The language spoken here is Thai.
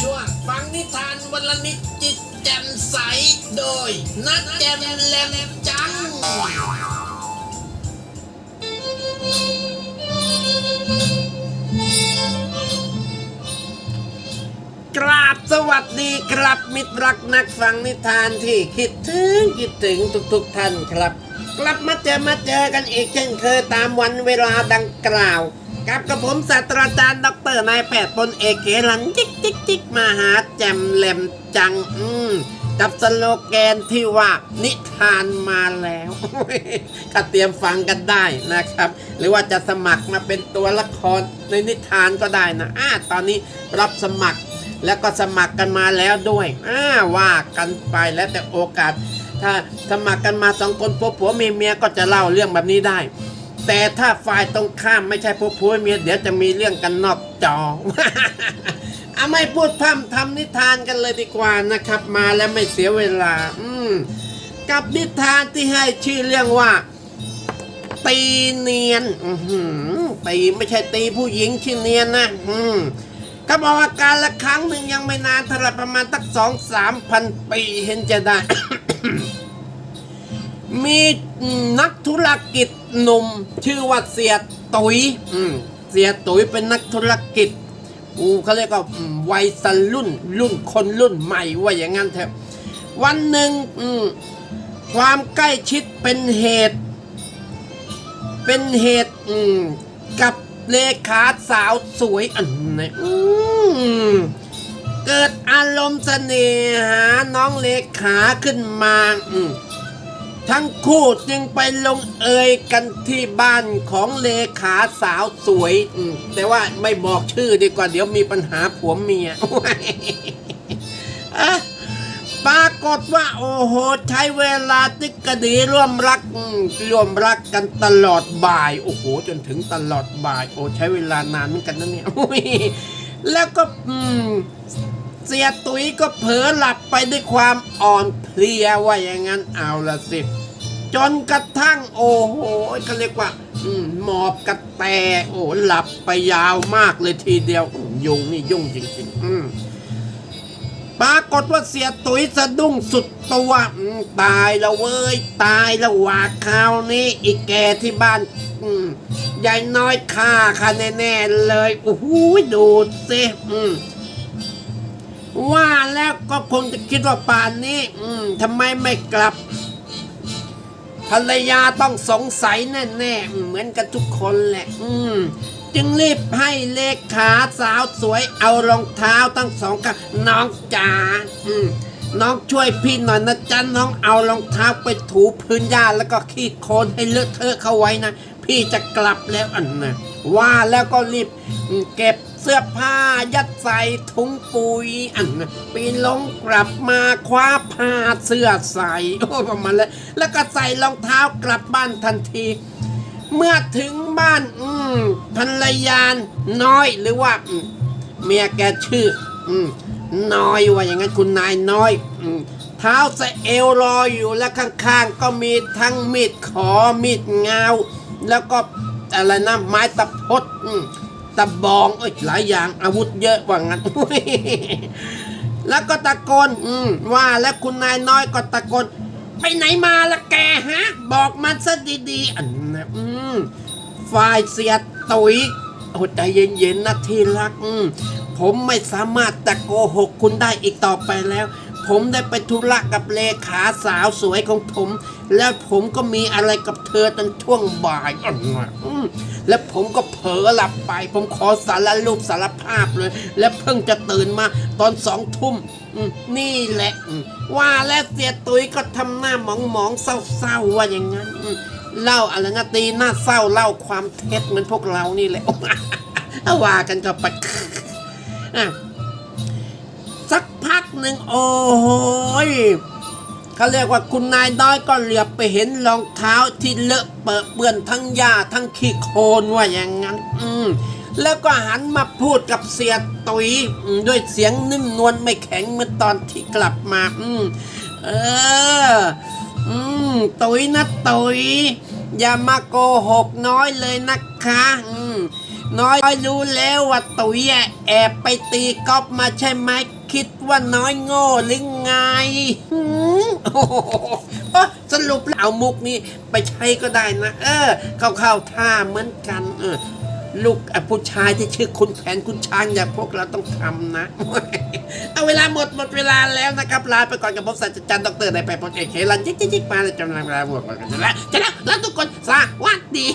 ช่วงฟังนิทานวันละนิดจิตแจ่มใสโดย นัดแจ่มแหลมจัง กราบสวัสดีครับมิตรรักนักฟังนิทานที่คิดถึงคิดถึงทุกๆท่านครับ กลับมาเจอมาเจอกันอีกเช่นเคยตามวันเวลาดังกล่าว กับกระผมศาสตราจารย์ดอกเตอรนายแพทย์พลเอกเขลันจิกจิกจิกมาหาแจมแหลมจัง อืมกับสโลแกนที่ว่านิทานมาแล้วก็เตรียมฟังกันได้นะครับ หรือว่าจะสมัครมาเป็นตัวละครในนิทานก็ได้นะอ่าตอนนี้รับสมัครแล้วก็สมัครกันมาแล้วด้วยอ่าว่ากันไปแล้วแต่โอกาส ถ้าสมัครกันมาสองคนผัวผัวเมียเมียก็จะเล่าเรื่องแบบนี้ได้ แต่ถ้าฝ่ายตรงข้ามไม่ใช่ผัวผัวเมียเดี๋ยวจะมีเรื่องกันนอกจอเอาไม่พูดพร่ำทำนิทานกันเลยดีกว่านะครับ มาแล้วไม่เสียเวลา อืมกับนิทานที่ให้ชื่อเรื่องว่า ตีเนียนอืตีไม่ใช่ตีผู้หญิงชื่อเนียนนะอืมก็บอกว่าการละครั้งหนึ่งยังไม่นานเท่าไรประมาณตักสองสามพันปีเห็นจะได้ มีนักธุรกิจหนุ่ม ชื่อว่าเสียตุยอืมเสียตุยเป็นนักธุรกิจอูเขาเรียกว่าอืมวัยสรุ่น รุ่นคนรุ่นใหม่ว่าอย่างนั้นเถอะวันหนึ่งอืมความใกล้ชิดเป็นเหตุ เป็นเหตุอืมกับเลขาสาวสวยอันไหนอืมเกิดอารมณ์เสน่หาน้องเลขาขึ้นมาอืม ทั้งคู่จึงไปลงเอยกันที่บ้านของเลขาสาวสวยแต่ว่าไม่บอกชื่อดีกว่าเดี๋ยวมีปัญหาผัวเมียปรากฏว่าโอ้โห ใช้เวลาติกดีร่วมรักร่วมรักกันตลอดบ่าย โอ้โห จนถึงตลอดบ่าย โอ้ใช้เวลานานเหมือนกันนะเนี่ยแล้วก็เสียตุ้ยก็เผลอหลับไปด้วยความอ่อนเพลียว่าอย่างนั้นเอาละสิ จนกระทั่งโอ้โหเขาเรียกว่ามหมอบกระแตโอ้หลับไปยาวมากเลยทีเดียวยุงนี่ยุ่งจริงๆอืปรากฏว่าเสียตุ๋ยสะดุ้งสุดตัวตายแล้วเว้ย ตายแล้วว่าคราวนี้อีกแกที่บ้านยายน้อยฆ่าค่ะแน่ๆเลยโอ้โหดูสิว่าแล้วก็คงจะคิดว่าป่านนี้ทำไมไม่กลับ ภรรยาต้องสงสัยแน่ๆ เหมือนกันทุกคนแหละ อืม จึงรีบให้เลขาสาวสวยเอารองเท้าทั้งสองข้างน้องจ๋าอืมน้องช่วยพี่หน่อยนะจ๊ะน้องเอารองเท้าไปถูพื้นหญ้าแล้วก็ขี้โคลนให้เลอะเทอะเข้าไว้นะ พี่จะกลับแล้วอันนะว่าแล้วก็รีบเก็บ เสื้อผ้ายัดใส่ถุงปุ๋ยอันปีนลงกลับมาคว้าผ้าเสื้อใส่โอ้ประมาณแล้วแล้วก็ใส่รองเท้ากลับบ้านทันที เมื่อถึงบ้านอืมภรรยาน้อยหรือว่าเมียแกชื่อ อืมน้อยว่าอย่างนั้นคุณนายน้อยอืมเท้าสะเอวรออยู่แล้วข้างๆ ก็มีทั้งมีดขอมีดเงา แล้วก็อะไรนะไม้ตะพดอืม ตะบองเอ้ยหลายอย่างอาวุธเยอะว่างั้นแล้วก็ตะโกนอืมว่าแล้วคุณนายน้อยก็ตะโกนไปไหนมาละแกฮะ บอกมันซะดีๆอันนะอืมฝ่ายเสียตุยโอ้ใจเย็นๆนะที่รัก อืมผมไม่สามารถจะโกหกคุณได้อีกต่อไปแล้ว ผมได้ไปธุระกับเลขาสาวสวยของผม แล้วผมก็มีอะไรกับเธอตอนช่วงบ่ายแล้วผมก็เผลอหลับไป ผมขอสารรูปสารภาพเลย และเพิ่งจะตื่นมาตอนสองทุ่มนี่แหละ ว่าแล้วเสียตุยก็ทำหน้าหมองๆเศร้าๆว่าอย่างนั้นเล่าอะไรนะตีหน้าเศร้าเล่าความเท็จเหมือนพวกเรานี่แหละว่ากันก็ไปอะ พักหนึ่งโอ้โหยเขาเรียกว่าคุณนายน้อยก็เหลือบไปเห็นรองเท้าที่เลอะเปะเปื้อนทั้งหญ้าทั้งขี้โคลนว่าอย่างนั้น อืมแล้วก็หันมาพูดกับเสียตุยด้วยเสียงนิ่มนวลไม่แข็งเหมือนตอนที่กลับมา อืมเออ อืมตุยนะตุยอย่ามาโกหกน้อยเลยนะคะ อืมน้อยรู้แล้วว่าตุยแอบไปตีกอล์ฟมาใช่ไหม คิดว่าน้อยโง่หรือไงหืมโอ้โหเอ้อสรุปแล้วเอามุกนี้ไปใช้ก็ได้นะ เออ เข้าๆท่าเหมือนกัน เออ ลูกอผู้ชายที่ชื่อคุณแผนคุณช้างอย่างพวกเราต้องทำนะ เอาเวลาหมดหมดเวลาแล้วนะครับ ลาไปก่อนกับผมศาสตราจารย์ดรในายแปลพลเอกเฮลันจิ๊กจิ๊กจิ๊กมาเลยจำลังเวลาหมดหมดกันแล้วจะแล้วแล้วทุกคนสวัสดี